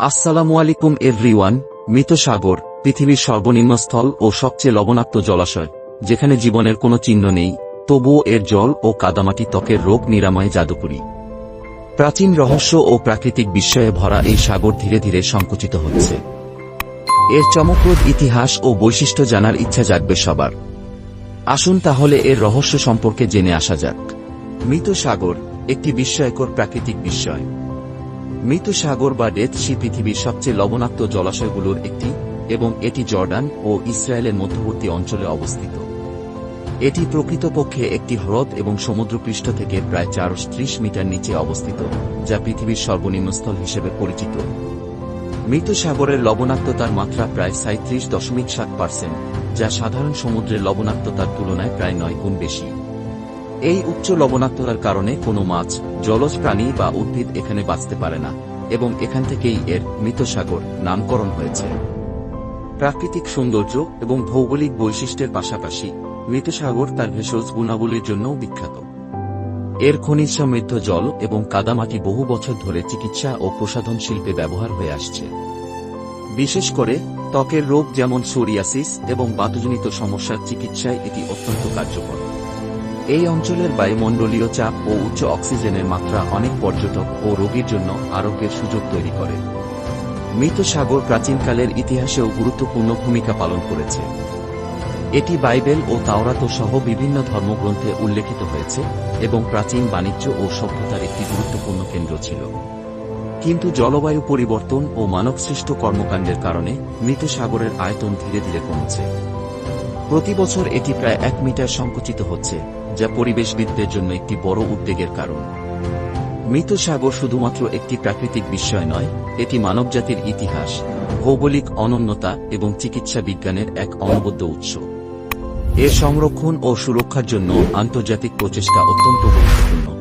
আসসালামু আলাইকুম এভরিওয়ান মৃত সাগর পৃথিবীর সর্বনিম্ন স্থল ও সবচেয়ে লবণাক্ত জলাশয়, যেখানে জীবনের কোনো চিহ্ন নেই, তবুও এর জল ও কাদামাটি ত্বকের রোগ নিরাময় জাদুকরি। প্রাচীন রহস্য ও প্রাকৃতিক বিস্ময়ে ভরা এই সাগর ধীরে ধীরে সংকুচিত হচ্ছে। এর চমকপ্রদ ইতিহাস ও বৈশিষ্ট্য জানার ইচ্ছা জাগবে সবার। আসুন তাহলে এর রহস্য সম্পর্কে জেনে আসা যাক। মৃত সাগর একটি বিস্ময়কর প্রাকৃতিক বিস্ময়। মৃত সাগর বা ডেথ সি পৃথিবীর সবচেয়ে লবণাক্ত জলাশয়গুলোর একটি এবং এটি জর্ডান ও ইসরায়েলের মধ্যবর্তী অঞ্চলে অবস্থিত। এটি প্রকৃতপক্ষে একটি হ্রদ এবং সমুদ্রপৃষ্ঠ থেকে প্রায় চারশো ত্রিশ মিটার নিচে অবস্থিত, যা পৃথিবীর সর্বনিম্ন স্থল হিসেবে পরিচিত। মৃত সাগরের লবণাক্ততার মাত্রা প্রায় সাঁত্রিশ দশমিক সাত পার্সেন্ট, যা সাধারণ সমুদ্রের লবণাক্ততার তুলনায় প্রায় নয় গুণ বেশি। এই উচ্চ লবণাক্ততার কারণে কোনো মাছ, জলজ প্রাণী বা উদ্ভিদ এখানে বাঁচতে পারে না, এবং এখান থেকেই এর মৃত সাগর নামকরণ হয়েছে। প্রাকৃতিক সৌন্দর্য এবং ভৌগোলিক বৈশিষ্ট্যের পাশাপাশি মৃত সাগর তার ভেষজ গুণাবলীর জন্যও বিখ্যাত। এর খনিজ সমৃদ্ধ জল এবং কাদামাটি বহু বছর ধরে চিকিৎসা ও প্রসাধন শিল্পে ব্যবহার হয়ে আসছে। বিশেষ করে, ত্বকের রোগ যেমন সোরিয়াসিস এবং বাতুজনিত সমস্যার চিকিৎসায় এটি অত্যন্ত কার্যকর। এই অঞ্চলের বায়ুমণ্ডলীয় চাপ ও উচ্চ অক্সিজেনের মাত্রা অনেক পর্যটক ও রোগীর জন্য আরোগ্যের সুযোগ তৈরি করে। মৃত সাগর প্রাচীনকালের ইতিহাসেও গুরুত্বপূর্ণ ভূমিকা পালন করেছে। এটি বাইবেল ও তাওরাত সহ বিভিন্ন ধর্মগ্রন্থে উল্লেখিত হয়েছে এবং প্রাচীন বাণিজ্য ও সভ্যতার একটি গুরুত্বপূর্ণ কেন্দ্র ছিল। কিন্তু জলবায়ু পরিবর্তন ও মানবসৃষ্ট কর্মকাণ্ডের কারণে মৃত সাগরের আয়তন ধীরে ধীরে কমছে। প্রতি বছর এটি প্রায় এক মিটার সংকুচিত হচ্ছে। যা পরিবেশবিদদের জন্য একটি বড় উদ্বেগের কারণ। মৃত সাগর শুধুমাত্র একটি প্রাকৃতিক বিষয় নয়, এটি মানবজাতির ইতিহাস, ভৌগোলিক অনন্যতা এবং চিকিৎসা বিজ্ঞানের এক অনবদ্য উৎস। এর সংরক্ষণ ও সুরক্ষার জন্য আন্তর্জাতিক প্রচেষ্টা অত্যন্ত গুরুত্বপূর্ণ।